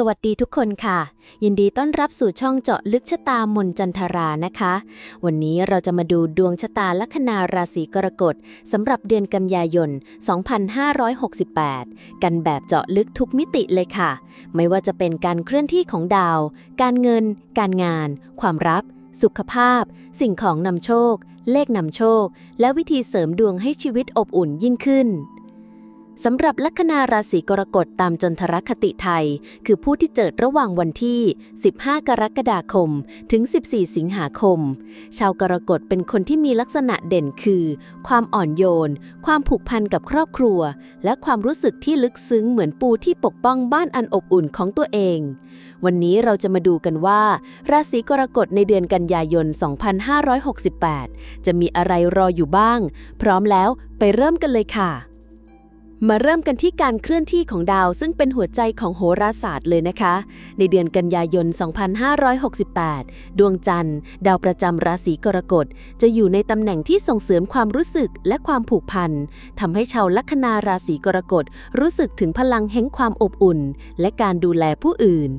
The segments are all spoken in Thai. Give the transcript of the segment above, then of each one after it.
สวัสดีทุกคนค่ะ ยินดีต้อนรับสู่ช่องเจาะลึกชะตามนจันทรานะคะ วันนี้เราจะมาดูดวงชะตาลัคนาราศีกรกฎสำหรับเดือนกันยายน 2568 กันแบบเจาะลึกทุกมิติเลยค่ะ ไม่ว่าจะเป็นการเคลื่อนที่ของดาว การเงิน การงาน ความรักสุขภาพ สิ่งของนำโชค เลขนำโชค และวิธีเสริมดวงให้ชีวิตอบอุ่นยิ่งขึ้น สำหรับลัคนาราศีกรกฎตามจนทรคติไทย คือผู้ที่เกิดระหว่างวันที่ 15 กรกฎาคม ถึง 14 สิงหาคม ชาวกรกฎเป็นคนที่มีลักษณะเด่นคือ ความอ่อนโยน ความผูกพันกับครอบครัว และความรู้สึกที่ลึกซึ้งเหมือนปูที่ปกป้องบ้านอันอบอุ่นของตัวเอง วันนี้เราจะมาดูกันว่า ราศีกรกฎในเดือนกันยายน 2568 จะมีอะไรรออยู่บ้าง พร้อมแล้วไปเริ่มกันเลยค่ะ มาเริ่มกันที่การเคลื่อนที่ของดาวซึ่งเป็นหัวใจของโหราศาสตร์เลยนะคะ ในเดือนกันยายน 2568 ดวงจันทร์ ดาวประจำราศีกรกฎ จะอยู่ในตำแหน่งที่ส่งเสริมความรู้สึกและความผูกพันทำให้ชาวลัคนาราศีกรกฎ รู้สึกถึงพลังแห่งความอบอุ่น และการดูแลผู้อื่น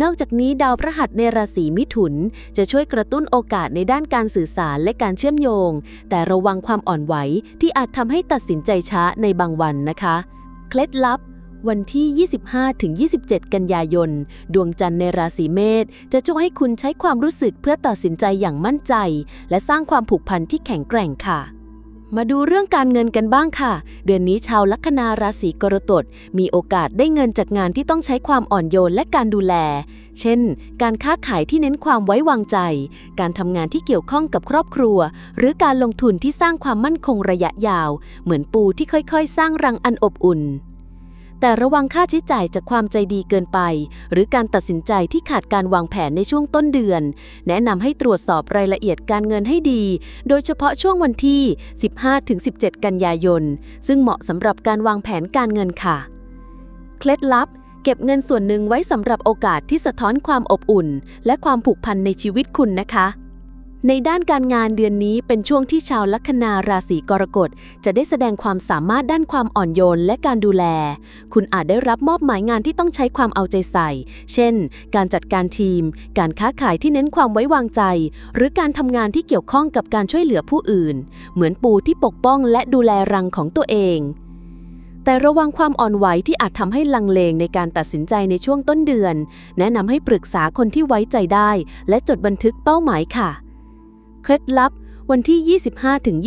นอกจากนี้ดาวพระหัสในราศีมิถุน จะช่วยกระตุ้นโอกาสในด้านการสื่อสารและการเชื่อมโยง แต่ระวังความอ่อนไหวที่อาจทำให้ตัดสินใจช้าในบางวันนะคะ เคล็ดลับวันที่ 25-27 กันยายน ดวงจันทร์ในราศีเมษจะช่วยให้คุณใช้ความรู้สึกเพื่อตัดสินใจอย่างมั่นใจ และสร้างความผูกพันที่แข็งแกร่งค่ะ มาดูเรื่องการเงินกันบ้างค่ะ เดือนนี้ชาวลัคนาราศีกรกฎมีโอกาสได้เงินจากงานที่ต้องใช้ความอ่อนโยนและการดูแล เช่น การค้าขายที่เน้นความไว้วางใจ การทำงานที่เกี่ยวข้องกับครอบครัว หรือการลงทุนที่สร้างความมั่นคงระยะยาว เหมือนปูที่ค่อยๆ สร้างรังอันอบอุ่น แต่ระวังค่าใช้จ่ายจากความใจดีเกินไป หรือการตัดสินใจที่ขาดการวางแผนในช่วงต้นเดือน แนะนำให้ตรวจสอบรายละเอียดการเงินให้ดี โดยเฉพาะช่วงวันที่ 15-17 กันยายน ซึ่งเหมาะสำหรับการวางแผนการเงินค่ะ เคล็ดลับเก็บเงินส่วนหนึ่งไว้สำหรับโอกาสที่สะท้อนความอบอุ่น และความผูกพันในชีวิตคุณนะคะ ในด้านการงานเดือนนี้เป็นช่วงที่ชาวลัคนาราศีกรกฎ จะได้แสดงความสามารถด้านความอ่อนโยนและการดูแล คุณอาจได้รับมอบหมายงานที่ต้องใช้ความเอาใจใส่ เช่น การจัดการทีม การค้าขายที่เน้นความไว้วางใจ หรือการทำงานที่เกี่ยวข้องกับการช่วยเหลือผู้อื่น เหมือนปูที่ปกป้องและดูแลรังของตัวเองแต่ระวังความอ่อนไหวที่อาจทำให้ลังเลงในการตัดสินใจในช่วงต้นเดือน แนะนำให้ปรึกษาคนที่ไว้ใจได้ และจดบันทึกเป้าหมายค่ะ เคล็ดลับ วันที่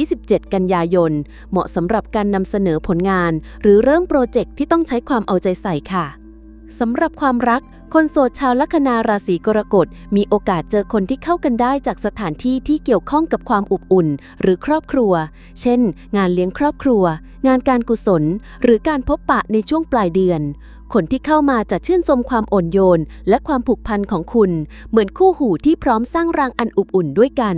25-27 กันยายน เหมาะสำหรับการนำเสนอผลงาน หรือเริ่มโปรเจกต์ที่ต้องใช้ความเอาใจใส่ค่ะสำหรับความรัก คนโสดชาวลัคนาราศีกรกฎมีโอกาสเจอคนที่เข้ากันได้จากสถานที่ที่เกี่ยวข้องกับความอบอุ่น หรือครอบครัว เช่น งานเลี้ยงครอบครัว งานการกุศล หรือการพบปะในช่วงปลายเดือน คนที่เข้ามาจะชื่นชมความอ่อนโยน และความผูกพันของคุณ เหมือนคู่หูที่พร้อมสร้างรังอันอบอุ่นด้วยกัน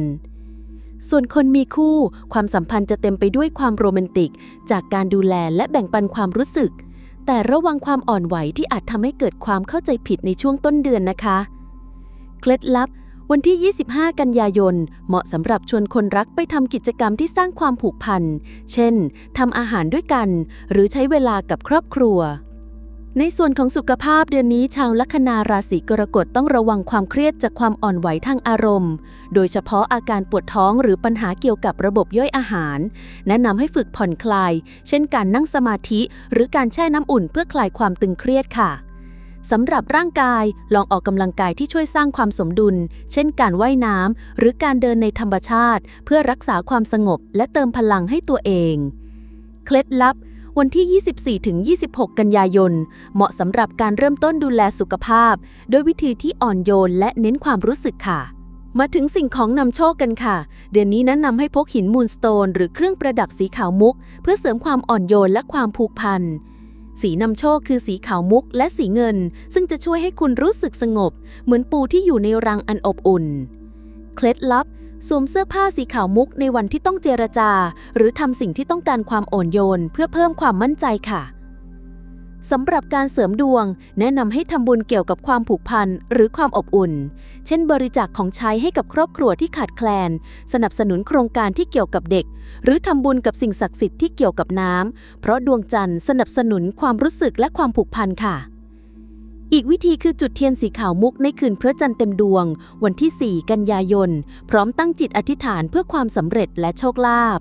ส่วนคนมีคู่ ความสัมพันธ์จะเต็มไปด้วยความโรแมนติก จากการดูแลและแบ่งปันความรู้สึก แต่ระวังความอ่อนไหวที่อาจทำให้เกิดความเข้าใจผิดในช่วงต้นเดือนนะคะ เคล็ดลับวันที่ 25 กันยายน เหมาะสำหรับชวนคนรักไปทำกิจกรรมที่สร้างความผูกพัน เช่น ทำอาหารด้วยกัน หรือใช้เวลากับครอบครัว ในส่วนของสุขภาพเดือนนี้ชาวลัคนาราศีกรกฎต้องระวังความเครียดจากความอ่อนไหวทางอารมณ์ โดยเฉพาะอาการปวดท้องหรือปัญหาเกี่ยวกับระบบย่อยอาหาร แนะนำให้ฝึกผ่อนคลาย เช่นการนั่งสมาธิหรือการแช่น้ำอุ่นเพื่อคลายความตึงเครียดค่ะสำหรับร่างกายลองออกกำลังกายที่ช่วยสร้างความสมดุล เช่นการว่ายน้ำหรือการเดินในธรรมชาติ เพื่อรักษาความสงบและเติมพลังให้ตัวเอง เคล็ดลับ วันที่ 24-26 กันยายน เหมาะสำหรับการเริ่มต้นดูแลสุขภาพโดยวิธีที่อ่อนโยนและเน้นความรู้สึกค่ะ มาถึงสิ่งของนำโชคกันค่ะ เดือนนี้แนะนำให้พกหินมูลสโตน หรือเครื่องประดับสีขาวมุก เพื่อเสริมความอ่อนโยนและความผูกพันสีนำโชคคือสีขาวมุกและสีเงิน ซึ่งจะช่วยให้คุณรู้สึกสงบ เหมือนปูที่อยู่ในรังอันอบอุ่น เคล็ดลับ สวมเสื้อผ้าสีขาวมุกในวันที่ต้องเจรจา หรือทำสิ่งที่ต้องการความอ่อนโยน เพื่อเพิ่มความมั่นใจค่ะสำหรับการเสริมดวง แนะนำให้ทำบุญเกี่ยวกับความผูกพันหรือความอบอุ่น เช่น บริจาคของใช้ให้กับครอบครัวที่ขาดแคลน สนับสนุนโครงการที่เกี่ยวกับเด็ก หรือทำบุญกับสิ่งศักดิ์สิทธิ์ที่เกี่ยวกับน้ำเพราะดวงจันทร์สนับสนุนความรู้สึกและความผูกพันค่ะ อีกวิธีคือจุดเทียนสีขาวมุกในคืนพระจันทร์เต็มดวง วันที่ 4 กันยายน พร้อมตั้งจิตอธิษฐานเพื่อความสำเร็จและโชคลาภ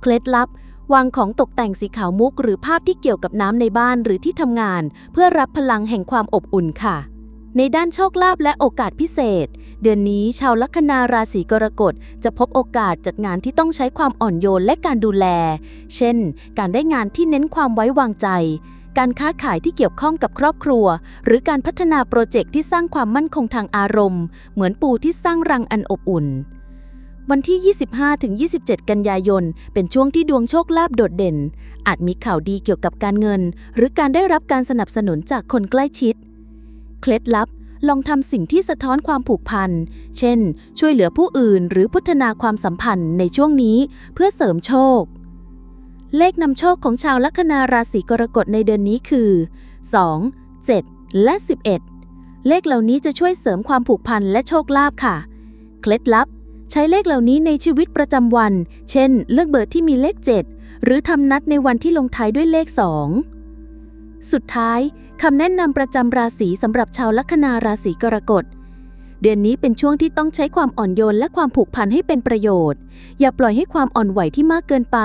เคล็ดลับ วางของตกแต่งสีขาวมุกหรือภาพที่เกี่ยวกับน้ำในบ้านหรือที่ทำงาน เพื่อรับพลังแห่งความอบอุ่นค่ะ ในด้านโชคลาภและโอกาสพิเศษ เดือนนี้ชาวลัคนาราศีกรกฎจะพบโอกาสจัดงานที่ต้องใช้ความอ่อนโยนและการดูแล เช่น การได้งานที่เน้นความไว้วางใจ การค้าขายที่เกี่ยวข้องกับครอบครัว หรือการพัฒนาโปรเจกต์ที่สร้างความมั่นคงทางอารมณ์ เหมือนปูที่สร้างรังอันอบอุ่น วันที่ 25-27 กันยายน เป็นช่วงที่ดวงโชคลาภโดดเด่น อาจมีข่าวดีเกี่ยวกับการเงิน หรือการได้รับการสนับสนุนจากคนใกล้ชิด เคล็ดลับลองทำสิ่งที่สะท้อนความผูกพัน เช่น ช่วยเหลือผู้อื่นหรือพัฒนาความสัมพันธ์ในช่วงนี้เพื่อเสริมโชค เลขนำโชคของชาวลัคนาราศีกรกฎในเดือนนี้คือ 2, 7 และ 11 เลขเหล่านี้จะช่วยเสริมความผูกพันและโชคลาภค่ะ เคล็ดลับ ใช้เลขเหล่านี้ในชีวิตประจำวัน เช่น เลือกเบอร์ที่มีเลข 7 หรือทำนัดในวันที่ลงท้ายด้วยเลข 2 สุดท้ายคำแนะนำประจำราศีสำหรับชาวลัคนาราศีกรกฎ เดือนนี้เป็นช่วงที่ต้องใช้ความอ่อนโยนและความผูกพันให้เป็นประโยชน์ อย่าปล่อยให้ความอ่อนไหวที่มากเกินไป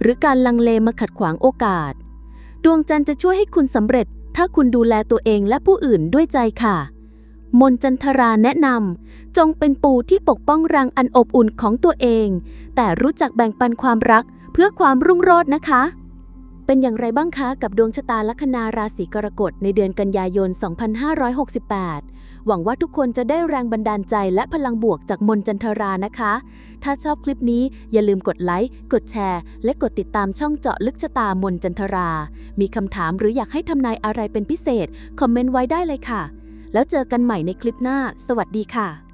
หรือการลังเลมาขัดขวางโอกาส ดวงจันทร์จะช่วยให้คุณสำเร็จ ถ้าคุณดูแลตัวเองและผู้อื่นด้วยใจค่ะ มนจันทราแนะนำจงเป็นปูที่ปกป้องรังอันอบอุ่นของตัวเอง แต่รู้จักแบ่งปันความรักเพื่อความรุ่งโรจน์นะคะ เป็นอย่างไรบ้างคะกับดวงชะตาลัคนาราศีกรกฎในเดือนกันยายน 2568 หวังว่าทุกคนจะได้แรงบันดาลใจและพลังบวกจากมนจันทรานะคะ ถ้าชอบคลิปนี้อย่าลืมกดไลค์ กดแชร์ และกดติดตามช่องเจาะลึกชะตามนจันทรา มีคำถามหรืออยากให้ทำนายอะไรเป็นพิเศษ คอมเมนต์ไว้ได้เลยค่ะ แล้วเจอกันใหม่ในคลิปหน้า สวัสดีค่ะ